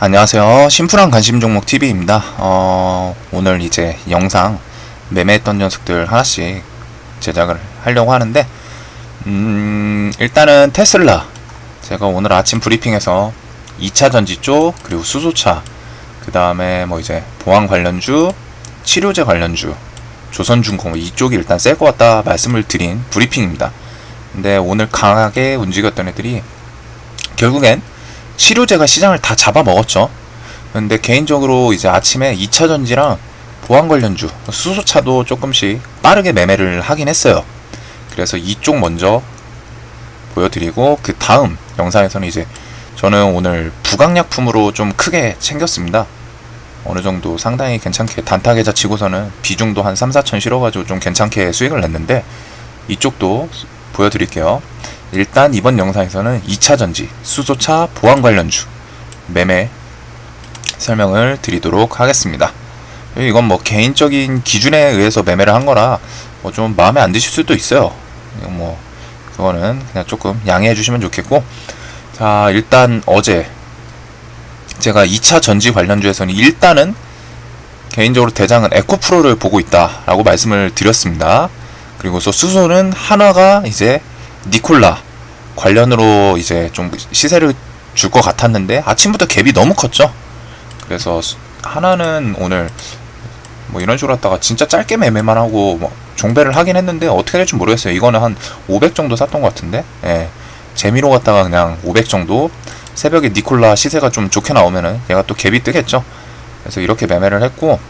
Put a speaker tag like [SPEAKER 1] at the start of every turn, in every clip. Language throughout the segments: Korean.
[SPEAKER 1] 안녕하세요. 심플한 관심 종목 TV입니다. 어, 오늘 이제 영상 매매했던 녀석들 하나씩 제작을 하려고 하는데, 음, 일단은 테슬라. 제가 오늘 아침 브리핑에서 2차 전지 쪽, 그리고 수소차, 그 다음에 뭐 이제 보안 관련주, 치료제 관련주, 조선중공 이쪽이 일단 셀 것 같다 말씀을 드린 브리핑입니다. 근데 오늘 강하게 움직였던 애들이 결국엔 치료제가 시장을 다 잡아먹었죠. 근데 개인적으로 이제 아침에 2차 전지랑 보안 관련주, 수소차도 조금씩 빠르게 매매를 하긴 했어요. 그래서 이쪽 먼저 보여드리고 그 다음 영상에서는 이제 저는 오늘 부강약품으로 좀 크게 챙겼습니다. 어느 정도 상당히 괜찮게 단타 계좌 치고서는 비중도 한 3, 4천 실어가지고 좀 괜찮게 수익을 냈는데 이쪽도 보여드릴게요. 일단 이번 영상에서는 2차 전지, 수소차 보안 관련주 매매 설명을 드리도록 하겠습니다. 이건 뭐 개인적인 기준에 의해서 매매를 한 거라 뭐 좀 마음에 안 드실 수도 있어요. 이거 뭐 그거는 그냥 조금 양해해 주시면 좋겠고 자 일단 어제 제가 2차 전지 관련주에서는 일단은 개인적으로 대장은 에코프로를 보고 있다라고 말씀을 드렸습니다. 그리고서 수소는 한화가 이제 니콜라 관련으로 이제 좀 시세를 줄 것 같았는데 아침부터 갭이 너무 컸죠. 그래서 수- 하나는 오늘 뭐 이런 식으로 했다가 진짜 짧게 매매만 하고 뭐 종배를 하긴 했는데 어떻게 될지 모르겠어요. 이거는 한 500 정도 샀던 것 같은데. 예. 재미로 갔다가 그냥 500 정도 새벽에 니콜라 시세가 좀 좋게 나오면은 얘가 또 갭이 뜨겠죠. 그래서 이렇게 매매를 했고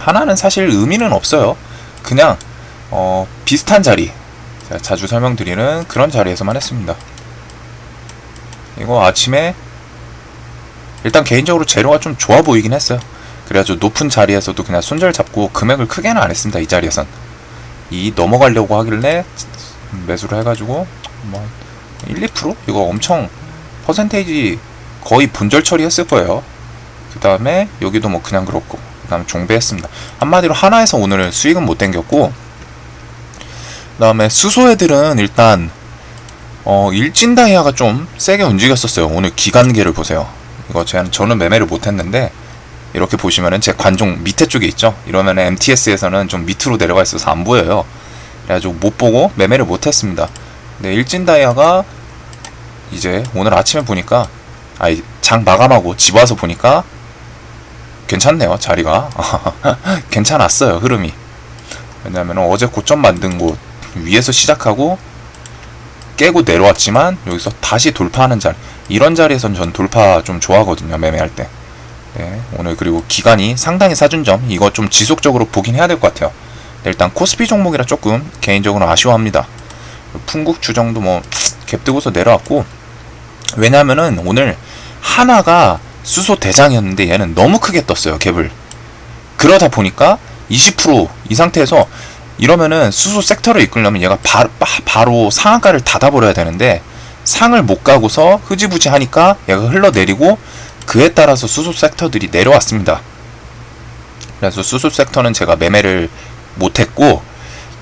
[SPEAKER 1] 하나는 사실 의미는 없어요. 그냥 어 비슷한 자리 제가 자주 설명드리는 그런 자리에서만 했습니다. 이거 아침에 일단 개인적으로 재료가 좀 좋아 보이긴 했어요. 그래가지고 높은 자리에서도 그냥 손절 잡고 금액을 크게는 안 했습니다. 이 자리에선 이 넘어가려고 하길래 매수를 해가지고 뭐 1, 2% 이거 엄청 퍼센테이지 거의 본절 처리했을 거예요. 그 다음에 여기도 뭐 그냥 그렇고 그 다음에 종배했습니다. 한마디로 하나에서 오늘 수익은 못 당겼고 그 다음에 수소 애들은 일단 어 일진 다이아가 좀 세게 움직였었어요. 오늘 기간계를 보세요. 이거 제 저는 매매를 못했는데 이렇게 보시면은 제 관종 밑에 쪽에 있죠. 이러면 MTS에서는 좀 밑으로 내려가 있어서 안 보여요. 그래가지고 못 보고 매매를 못했습니다. 근데 일진 다이아가 이제 오늘 아침에 보니까 아이 장 마감하고 집 와서 보니까 괜찮네요 자리가 괜찮았어요 흐름이 왜냐면 어제 고점 만든 곳 위에서 시작하고 깨고 내려왔지만 여기서 다시 돌파하는 자리. 이런 자리에선 전 돌파 좀 좋아하거든요 매매할 때. 네, 오늘 그리고 기간이 상당히 사준 점. 이거 좀 지속적으로 보긴 해야 될 것 같아요. 네, 일단 코스피 종목이라 조금 개인적으로 아쉬워합니다. 풍국 주 정도 뭐 갭 뜨고서 내려왔고 왜냐면은 오늘 하나가 수소 대장이었는데 얘는 너무 크게 떴어요 갭을. 그러다 보니까 20%이 상태에서 이러면은 수소 섹터를 이끌려면 얘가 바, 바, 로 상한가를 닫아버려야 되는데 상을 못 가고서 흐지부지 하니까 얘가 흘러내리고 그에 따라서 수소 섹터들이 내려왔습니다 그래서 수소 섹터는 제가 매매를 못했고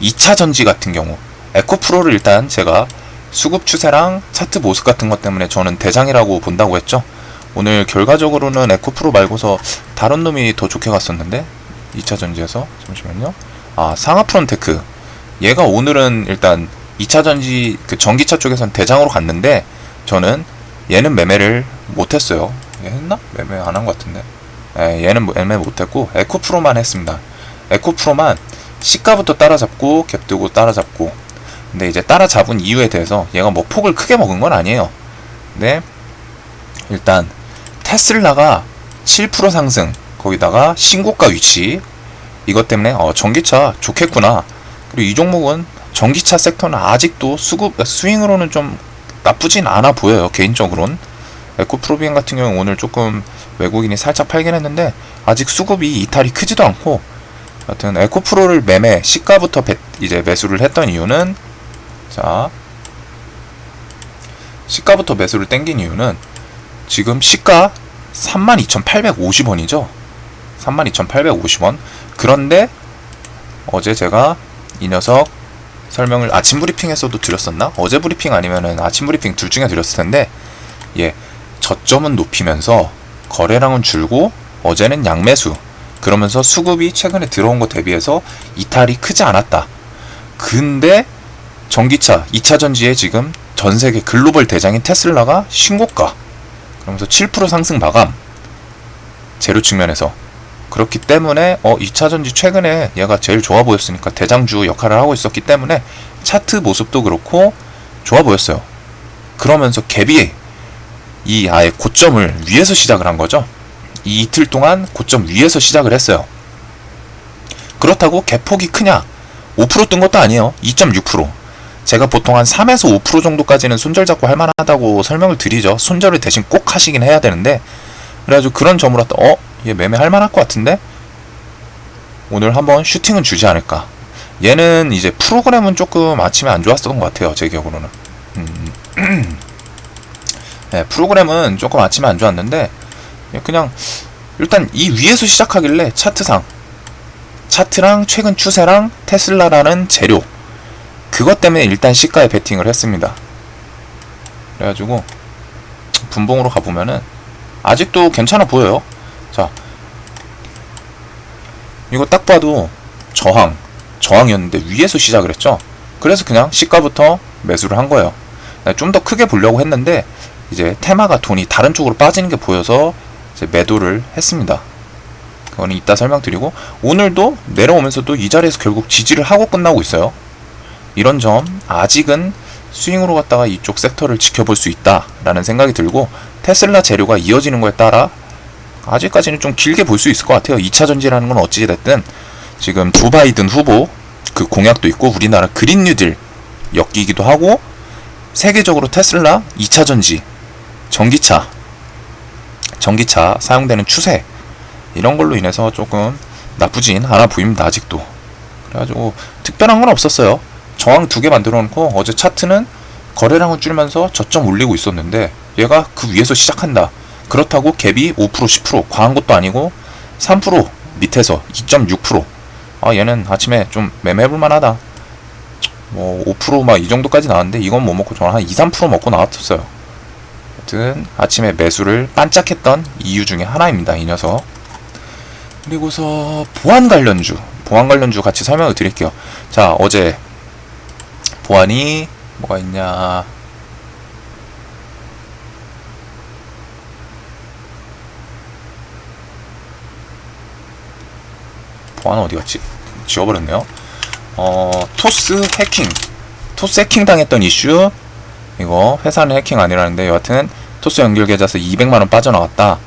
[SPEAKER 1] 2차 전지 같은 경우 에코프로를 일단 제가 수급 추세랑 차트 모습 같은 것 때문에 저는 대장이라고 본다고 했죠. 오늘 결과적으로는 에코프로 말고서 다른 놈이 더 좋게 갔었는데 2차 전지에서 잠시만요. 아 상하프론테크 얘가 오늘은 일단 2차 전지 그 전기차 쪽에선 대장으로 갔는데 저는 얘는 매매를 못했어요. 얘 했나? 매매 안 한 것 같은데. 예, 얘는 뭐 매매 못했고 에코프로만 했습니다. 에코프로만 시가부터 따라잡고 갭두고 따라잡고 근데 이제 따라잡은 이유에 대해서 얘가 뭐 폭을 크게 먹은 건 아니에요. 근데 일단 테슬라가 7% 상승 거기다가 신고가 위치 이것 때문에 어 전기차 좋겠구나. 그리고 이 종목은 전기차 섹터는 아직도 수급 스윙으로는 좀 나쁘진 않아 보여요 개인적으로는 에코프로비엔 같은 경우 오늘 조금 외국인이 살짝 팔긴 했는데 아직 수급이 이탈이 크지도 않고 여튼 에코프로를 매매 시가부터 배- 이제 매수를 했던 이유는 자 시가부터 매수를 땡긴 이유는 지금 시가 32,850원이죠 32,850원. 그런데 어제 제가 이 녀석 설명을 아침 브리핑에서도 드렸었나? 어제 브리핑 아니면은 아침 브리핑 둘 중에 드렸을 텐데 예 저점은 높이면서 거래량은 줄고 어제는 양매수. 그러면서 수급이 최근에 들어온 것 대비해서 이탈이 크지 않았다. 근데 전기차 2차 전지에 지금 전 세계 글로벌 대장인 테슬라가 신고가. 그러면서 7% 상승 마감. 재료 측면에서 그렇기 때문에 어 2차 전지 최근에 얘가 제일 좋아 보였으니까 대장주 역할을 하고 있었기 때문에 차트 모습도 그렇고 좋아 보였어요. 그러면서 갭이 이 아예 고점을 위에서 시작을 한 거죠. 이 이틀 동안 고점 위에서 시작을 했어요. 그렇다고 갭폭이 크냐? 5%뜬 것도 아니에요. 2.6%. 제가 보통 한 3에서 5% 정도까지는 손절 잡고 할 만하다고 설명을 드리죠. 손절을 대신 꼭 하시긴 해야 되는데 그래가지고 그런 점으로 또 어? 얘 매매 할 만할 것 같은데? 오늘 한번 슈팅은 주지 않을까. 얘는 이제 프로그램은 조금 아침에 안 좋았었던 것 같아요. 제 기억으로는. 음. 네, 프로그램은 조금 아침에 안 좋았는데 그냥 일단 이 위에서 시작하길래 차트상 차트랑 최근 추세랑 테슬라라는 재료 그것 때문에 일단 시가에 베팅을 했습니다. 그래가지고 분봉으로 가보면은 아직도 괜찮아 보여요. 자 이거 딱 봐도 저항 저항이었는데 위에서 시작을 했죠. 그래서 그냥 시가부터 매수를 한 거예요. 좀 더 크게 보려고 했는데 이제 테마가 돈이 다른 쪽으로 빠지는 게 보여서 매도를 했습니다. 그거는 이따 설명드리고 오늘도 내려오면서도 이 자리에서 결국 지지를 하고 끝나고 있어요. 이런 점 아직은 스윙으로 갔다가 이쪽 섹터를 지켜볼 수 있다라는 생각이 들고 테슬라 재료가 이어지는 거에 따라 아직까지는 좀 길게 볼 수 있을 것 같아요. 2차 전지라는 건 어찌 됐든 지금 조 바이든 후보 그 공약도 있고 우리나라 그린 뉴딜 엮이기도 하고 세계적으로 테슬라 2차 전지 전기차 전기차 사용되는 추세 이런 걸로 인해서 조금 나쁘진 않아 보입니다 아직도. 그래가지고 특별한 건 없었어요. 저항 두 개 만들어 놓고 어제 차트는 거래량을 줄면서 저점 올리고 있었는데 얘가 그 위에서 시작한다 그렇다고 갭이 5% 10% 과한 것도 아니고 3% 밑에서 2.6%아 얘는 아침에 좀 매매해볼 만하다 뭐 5%막 이 정도까지 나왔는데 이건 못 먹고 저는 한 2, 3% 먹고 나왔었어요 아무튼 아침에 매수를 반짝했던 이유 중에 하나입니다. 이 녀석. 그리고서 보안 관련주, 보안 관련주 같이 설명을 드릴게요. 자, 어제 보안이 뭐가 있냐? 보안 어디 갔지? 지워버렸네요. 어, 토스 해킹. 토스 해킹 당했던 이슈. 이거 회사는 해킹 아니라는데 여하튼 토스 연결 계좌에서 200만 원 빠져나왔다.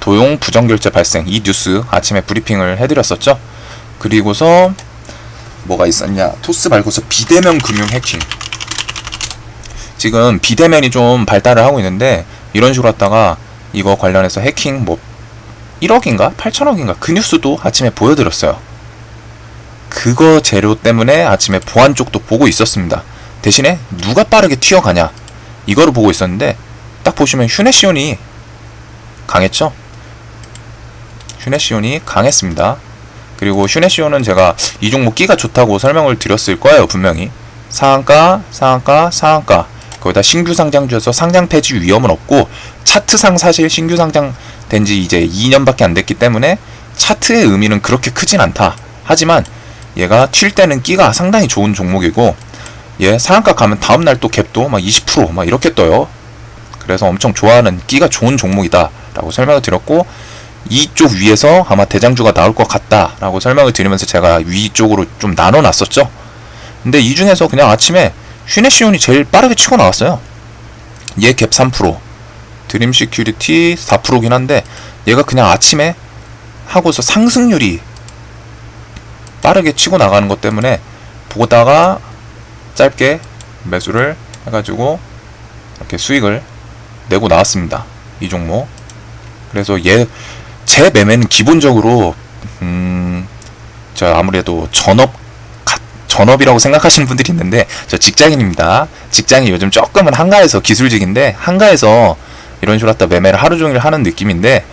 [SPEAKER 1] 도용 부정 결제 발생. 이 뉴스 아침에 브리핑을 해드렸었죠. 그리고서 뭐가 있었냐. 토스 말고서 비대면 금융 해킹. 지금 비대면이 좀 발달을 하고 있는데 이런 식으로 했다가 이거 관련해서 해킹 뭐 1억인가 8천억인가 그 뉴스도 아침에 보여드렸어요. 그거 재료 때문에 아침에 보안 쪽도 보고 있었습니다. 대신에 누가 빠르게 튀어가냐 이거를 보고 있었는데 딱 보시면 휴네시온이 강했죠? 휴네시온이 강했습니다. 그리고 휴네시온은 제가 이 종목 끼가 좋다고 설명을 드렸을 거예요, 분명히. 상한가, 상한가, 상한가. 거기다 신규 상장주에서 상장 폐지 위험은 없고 차트상 사실 신규 상장 된 지 이제 2년밖에 안 됐기 때문에 차트의 의미는 그렇게 크진 않다. 하지만 얘가 튈 때는 끼가 상당히 좋은 종목이고 얘 상한가 가면 다음날 또 갭도 막 20%막 이렇게 떠요. 그래서 엄청 좋아하는 끼가 좋은 종목이다 라고 설명을 드렸고 이쪽 위에서 아마 대장주가 나올 것 같다 라고 설명을 드리면서 제가 위쪽으로 좀 나눠 놨었죠 근데 이 중에서 그냥 아침에 휴네시온이 제일 빠르게 치고 나왔어요 얘 갭 3% 드림 시큐리티 4%긴 한데 얘가 그냥 아침에 하고서 상승률이 빠르게 치고 나가는 것 때문에 보다가 짧게 매수를 해가지고 이렇게 수익을 내고 나왔습니다. 이 종목. 그래서 얘, 제 매매는 기본적으로, 음, 저 아무래도 전업, 전업이라고 생각하시는 분들이 있는데, 저 직장인입니다. 직장이 요즘 조금은 한가해서 기술직인데, 한가해서 이런 식으로 갖다 매매를 하루 종일 하는 느낌인데,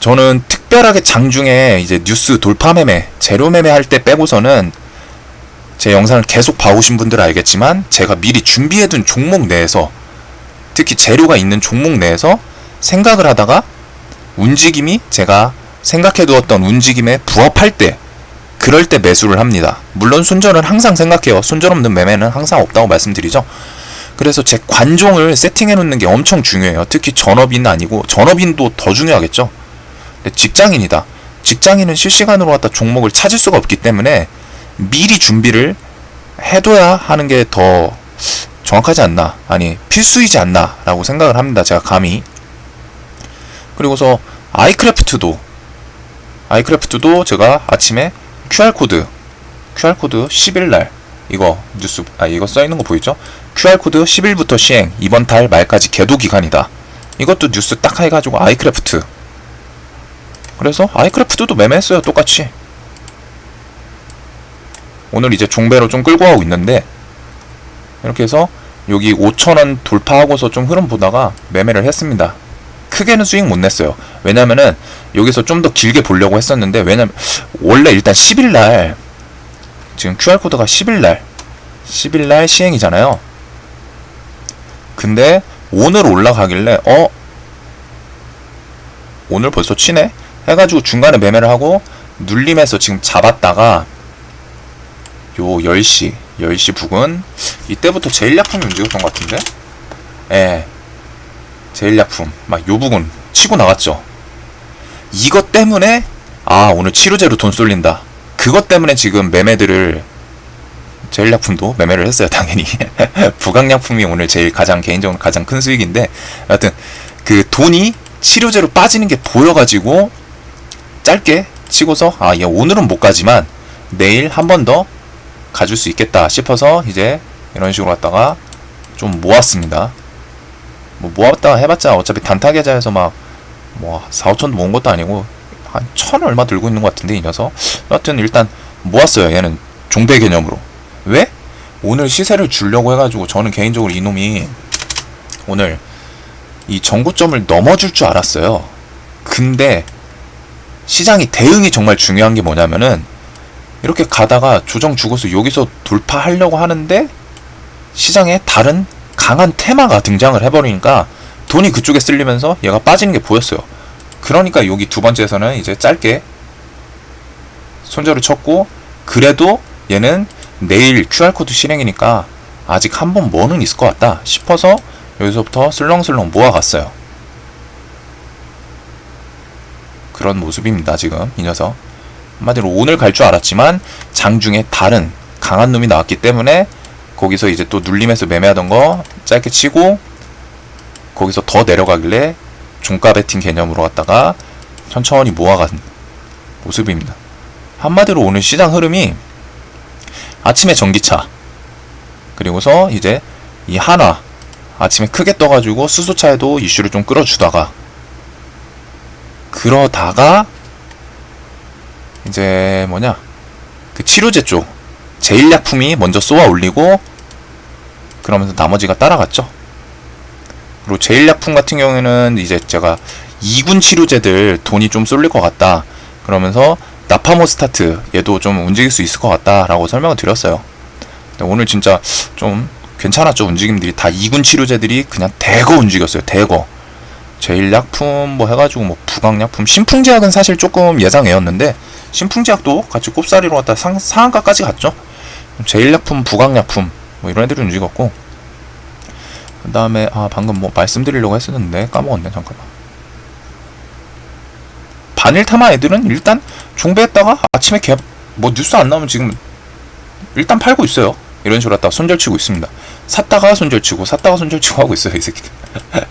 [SPEAKER 1] 저는 특별하게 장중에 이제 뉴스 돌파 매매, 재료 매매 할 때 빼고서는 제 영상을 계속 봐오신 분들은 알겠지만 제가 미리 준비해둔 종목 내에서 특히 재료가 있는 종목 내에서 생각을 하다가 움직임이 제가 생각해 두었던 움직임에 부합할 때 그럴 때 매수를 합니다. 물론 손절은 항상 생각해요. 손절 없는 매매는 항상 없다고 말씀드리죠. 그래서 제 관종을 세팅해 놓는 게 엄청 중요해요. 특히 전업인 아니고 전업인도 더 중요하겠죠. 직장인이다. 직장인은 실시간으로 갖다 종목을 찾을 수가 없기 때문에 미리 준비를 해둬야 하는 게 더 정확하지 않나 아니 필수이지 않나라고 생각을 합니다. 제가 감히 그리고서 아이크래프트도 아이크래프트도 제가 아침에 QR 코드. QR 코드 10일 날. 이거 뉴스 아 이거 써 있는 거 보이죠? QR 코드 10일부터 시행. 이번 달 말까지 계도 기간이다. 이것도 뉴스 딱 해가지고 아이크래프트. 그래서 아이크래프트도 매매했어요 똑같이. 오늘 이제 종배로 좀 끌고 가고 있는데 이렇게 해서 여기 5천원 돌파하고서 좀 흐름 보다가 매매를 했습니다 크게는 수익 못 냈어요. 왜냐면은 여기서 좀 더 길게 보려고 했었는데 왜냐면 원래 일단 10일 날 지금 QR코드가 10일 날 10일 날 시행이잖아요. 근데 오늘 올라가길래 어? 오늘 벌써 치네? 해가지고 중간에 매매를 하고 눌림에서 지금 잡았다가 요 10시 10시 부근 이때부터 제일약품이 움직였던 것 같은데? 예 제일약품 막 요 부근 치고 나갔죠. 이것 때문에 아 오늘 치료제로 돈 쏠린다. 그것 때문에 지금 매매들을 제일약품도 매매를 했어요 당연히. 부강약품이 오늘 제일 가장 개인적으로 가장 큰 수익인데 여하튼 그 돈이 치료제로 빠지는 게 보여가지고 짧게 치고서 아, 얘 오늘은 못 가지만 내일 한 번 더 가줄 수 있겠다 싶어서 이제 이런 식으로 갔다가 좀 모았습니다. 뭐 모았다 해봤자 어차피 단타 계좌에서 막 뭐 4, 5천도 모은 것도 아니고 한 천 얼마 들고 있는 것 같은데 이 녀석. 여하튼 일단 모았어요. 얘는 종배 개념으로. 왜? 오늘 시세를 주려고 해가지고 저는 개인적으로 이놈이 오늘 이 정고점을 넘어줄 줄 알았어요. 근데 시장이 대응이 정말 중요한 게 뭐냐면은 이렇게 가다가 조정 주고서 여기서 돌파하려고 하는데 시장에 다른 강한 테마가 등장을 해버리니까 돈이 그쪽에 쓸리면서 얘가 빠지는 게 보였어요. 그러니까 여기 두 번째에서는 이제 짧게 손절을 쳤고 그래도 얘는 내일 QR코드 실행이니까 아직 한 번 뭐는 있을 것 같다 싶어서 여기서부터 슬렁슬렁 모아갔어요. 그런 모습입니다, 지금 이 녀석. 한마디로 오늘 갈 줄 알았지만 장중에 다른 강한 놈이 나왔기 때문에 거기서 이제 또 눌림에서 매매하던 거 짧게 치고 거기서 더 내려가길래 종가 베팅 개념으로 갔다가 천천히 모아간 모습입니다. 한마디로 오늘 시장 흐름이 아침에 전기차 그리고서 이제 이 한화 아침에 크게 떠가지고 수소차에도 이슈를 좀 끌어주다가 그러다가 이제 뭐냐 그 치료제 쪽 제일약품이 먼저 쏘아 올리고 그러면서 나머지가 따라갔죠. 그리고 제일약품 같은 경우에는 이제 제가 2군 치료제들 돈이 좀 쏠릴 것 같다. 그러면서 나파모스타트 얘도 좀 움직일 수 있을 것 같다라고 설명을 드렸어요. 오늘 진짜 좀 괜찮았죠. 움직임들이. 다 2군 치료제들이 그냥 대거 움직였어요. 대거. 제일약품 뭐 해가지고 뭐 부강약품. 신풍제약은 사실 조금 예상외였는데 신풍제약도 같이 꼽사리로 갖다. 상, 상한가까지 갔죠 제일약품 부강약품 뭐 이런 애들이 움직였고 그 다음에 아 방금 뭐 말씀드리려고 했었는데 까먹었네 잠깐만 반일타마 애들은 일단 종배했다가 아침에 개, 뭐 뉴스 안 나오면 지금 일단 팔고 있어요 이런 식으로 갖다가 손절치고 있습니다. 샀다가 손절치고 샀다가 손절치고 하고 있어요 이 새끼들.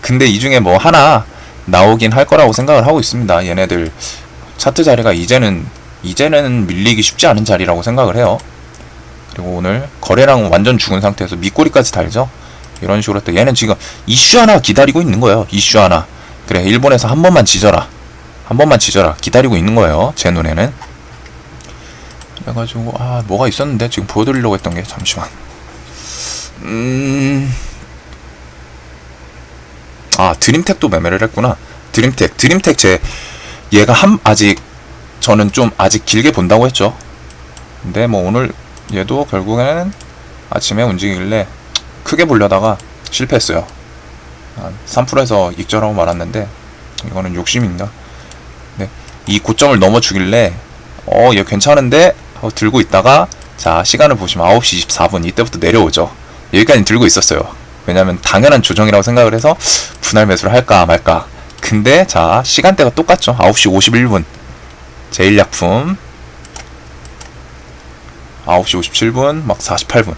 [SPEAKER 1] 근데 이 중에 뭐 하나 나오긴 할 거라고 생각을 하고 있습니다. 얘네들 차트 자리가 이제는 이제는 밀리기 쉽지 않은 자리라고 생각을 해요. 그리고 오늘 거래량은 완전 죽은 상태에서 밑꼬리까지 달죠. 이런 식으로 했다. 얘는 지금 이슈 하나 기다리고 있는 거예요. 이슈 하나. 그래 일본에서 한 번만 지져라. 한 번만 지져라. 기다리고 있는 거예요. 제 눈에는. 그래가지고 아 뭐가 있었는데 지금 보여드리려고 했던 게 잠시만 음... 아 드림텍도 매매를 했구나 드림텍 드림텍 제 얘가 한 아직 저는 좀 아직 길게 본다고 했죠 근데 뭐 오늘 얘도 결국에는 아침에 움직이길래 크게 보려다가 실패했어요 한 3%에서 익절하고 말았는데 이거는 욕심인가? 네. 이 고점을 넘어주길래 어, 얘 괜찮은데 하고 들고 있다가 자, 시간을 보시면 9시 24분 이때부터 내려오죠. 여기까지 들고 있었어요. 왜냐면 당연한 조정이라고 생각을 해서 분할 매수를 할까 말까. 근데 자, 시간대가 똑같죠. 9시 51분. 제일약품 9시 57분, 막 48분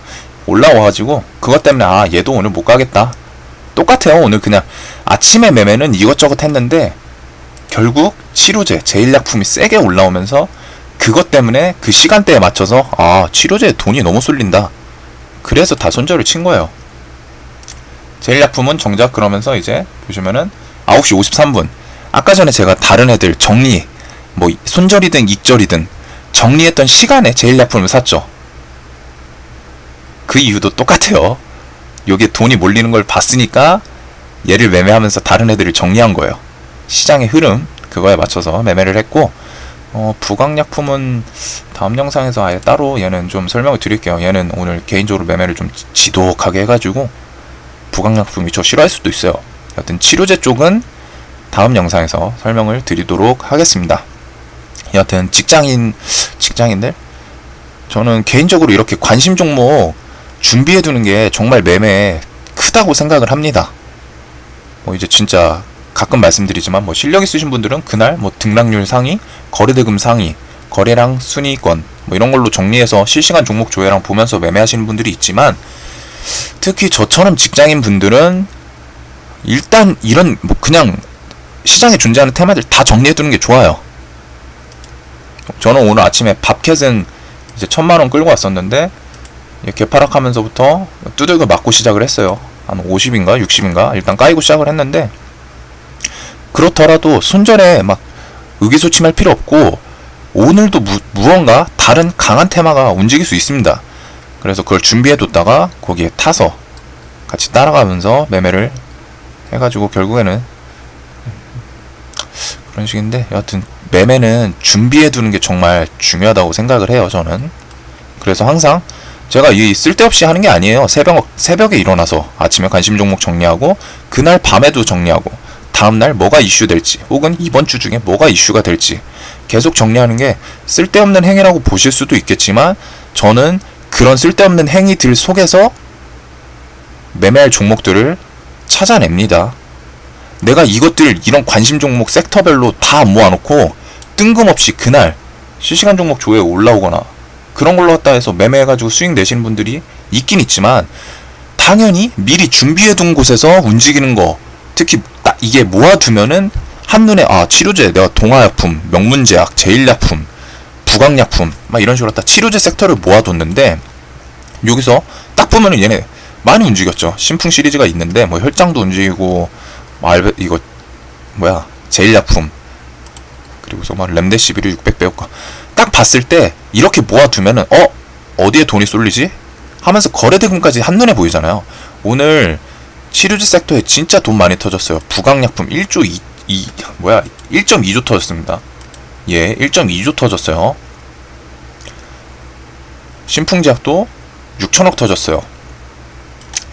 [SPEAKER 1] 올라와가지고 그것 때문에 아 얘도 오늘 못 가겠다. 똑같아요. 오늘 그냥 아침에 매매는 이것저것 했는데 결국 치료제, 제일약품이 세게 올라오면서 그것 때문에 그 시간대에 맞춰서 아 치료제에 돈이 너무 쏠린다. 그래서 다 손절을 친 거예요. 제일약품은 정작 그러면서 이제 보시면은 9시 53분 아까 전에 제가 다른 애들 정리 뭐 손절이든 익절이든 정리했던 시간에 제일 약품을 샀죠. 그 이유도 똑같아요. 여기에 돈이 몰리는 걸 봤으니까 얘를 매매하면서 다른 애들을 정리한 거예요. 시장의 흐름 그거에 맞춰서 매매를 했고 어, 부강약품은 다음 영상에서 아예 따로 얘는 좀 설명을 드릴게요. 얘는 오늘 개인적으로 매매를 좀 지- 지독하게 해가지고 부강약품이 저 싫어할 수도 있어요. 여튼 치료제 쪽은 다음 영상에서 설명을 드리도록 하겠습니다. 여튼 직장인 직장인들 저는 개인적으로 이렇게 관심 종목 준비해 두는 게 정말 매매에 크다고 생각을 합니다. 뭐 이제 진짜 가끔 말씀드리지만 뭐 실력 있으신 분들은 그날 뭐 등락률 상위, 거래대금 상위, 거래량 순위권 뭐 이런 걸로 정리해서 실시간 종목 조회랑 보면서 매매하시는 분들이 있지만 특히 저처럼 직장인 분들은 일단 이런 뭐 그냥 시장에 존재하는 테마들 다 정리해 두는 게 좋아요. 저는 오늘 아침에 밥캣은 이제 천만 원 끌고 왔었는데 이 개파락하면서부터 두들겨 맞고 시작을 했어요. 한 50인가 60인가 일단 까이고 시작을 했는데 그렇더라도 손절에 막 의기소침할 필요 없고 오늘도 무, 무언가 다른 강한 테마가 움직일 수 있습니다. 그래서 그걸 준비해 뒀다가 거기에 타서 같이 따라가면서 매매를 해가지고 결국에는 그런 식인데 여하튼 매매는 준비해 두는 게 정말 중요하다고 생각을 해요 저는 그래서 항상 제가 이 쓸데없이 하는 게 아니에요 새벽, 새벽에 일어나서 아침에 관심 종목 정리하고 그날 밤에도 정리하고 다음날 뭐가 이슈 될지 혹은 이번 주 중에 뭐가 이슈가 될지 계속 정리하는 게 쓸데없는 행위라고 보실 수도 있겠지만 저는 그런 쓸데없는 행위들 속에서 매매할 종목들을 찾아냅니다. 내가 이것들 이런 관심 종목 섹터별로 다 모아놓고 뜬금없이 그날 실시간 종목 조회에 올라오거나 그런 걸로 갖다 해서 매매해가지고 수익 내시는 분들이 있긴 있지만 당연히 미리 준비해둔 곳에서 움직이는 거 특히 딱 이게 모아두면은 한눈에 아 치료제 내가 동아약품 명문제약 제일약품 부강약품 막 이런 식으로 딱 치료제 섹터를 모아뒀는데 여기서 딱 보면은 얘네 많이 움직였죠. 신풍 시리즈가 있는데 뭐 혈장도 움직이고 뭐 알베 이거 뭐야? 제일약품 그리고서 막 렘데시비르 600배우가 딱 봤을 때 이렇게 모아두면은 어? 어디에 돈이 쏠리지? 하면서 거래대금까지 한눈에 보이잖아요. 오늘 치료제 섹터에 진짜 돈 많이 터졌어요. 부강약품 1조 2, 2 뭐야? 1.2조 터졌습니다. 예 1.2조 터졌어요. 신풍제약도 6천억 터졌어요.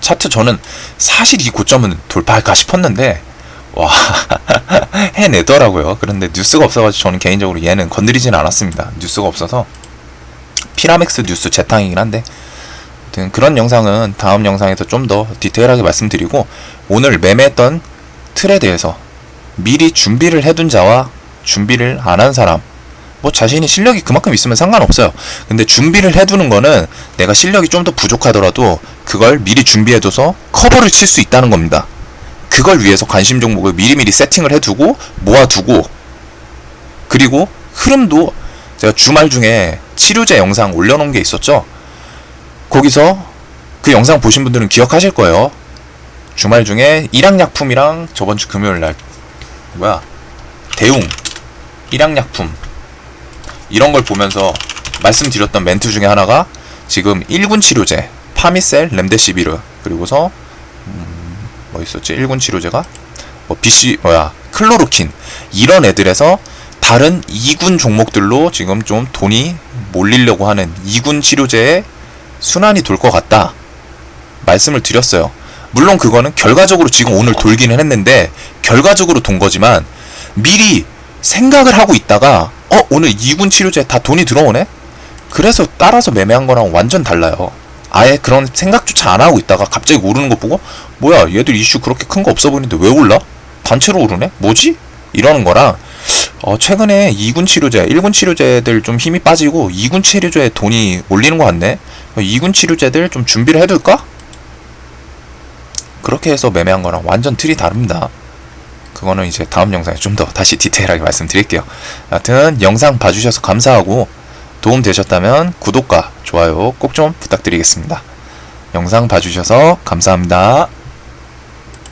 [SPEAKER 1] 차트 저는 사실 이 고점은 돌파할까 싶었는데 와 해내더라고요. 그런데 뉴스가 없어가지고 저는 개인적으로 얘는 건드리진 않았습니다. 뉴스가 없어서 피라맥스 뉴스 재탕이긴 한데 아무튼 그런 영상은 다음 영상에서 좀 더 디테일하게 말씀드리고 오늘 매매했던 틀에 대해서 미리 준비를 해둔 자와 준비를 안 한 사람 뭐 자신이 실력이 그만큼 있으면 상관없어요. 근데 준비를 해두는 거는 내가 실력이 좀 더 부족하더라도 그걸 미리 준비해둬서 커버를 칠 수 있다는 겁니다. 그걸 위해서 관심 종목을 미리미리 세팅을 해두고 모아두고 그리고 흐름도 제가 주말 중에 치료제 영상 올려놓은 게 있었죠. 거기서 그 영상 보신 분들은 기억하실 거예요. 주말 중에 일양약품이랑 저번 주 금요일 날 뭐야 대웅 일양약품 이런 걸 보면서 말씀드렸던 멘트 중에 하나가 지금 1군 치료제 파미셀 렘데시비르 그리고서 음, 뭐 있었지? 1군 치료제가? 뭐 BC 뭐야 클로로킨. 이런 애들에서 다른 2군 종목들로 지금 좀 돈이 몰리려고 하는 2군 치료제에 순환이 돌 것 같다. 말씀을 드렸어요. 물론 그거는 결과적으로 지금 오늘 돌기는 했는데 결과적으로 돈 거지만 미리 생각을 하고 있다가 어 오늘 2군 치료제 다 돈이 들어오네? 그래서 따라서 매매한 거랑 완전 달라요. 아예 그런 생각조차 안 하고 있다가 갑자기 오르는 거 보고 뭐야 얘들 이슈 그렇게 큰 거 없어 보이는데 왜 올라? 단체로 오르네? 뭐지? 이러는 거랑 어, 최근에 2군 치료제, 1군 치료제들 좀 힘이 빠지고 2군 치료제에 돈이 올리는 것 같네? 2군 치료제들 좀 준비를 해둘까? 그렇게 해서 매매한 거랑 완전 틀이 다릅니다. 그거는 이제 다음 영상에 좀 더 다시 디테일하게 말씀드릴게요. 여하튼 영상 봐주셔서 감사하고 도움 되셨다면 구독과 좋아요 꼭 좀 부탁드리겠습니다. 영상 봐주셔서 감사합니다.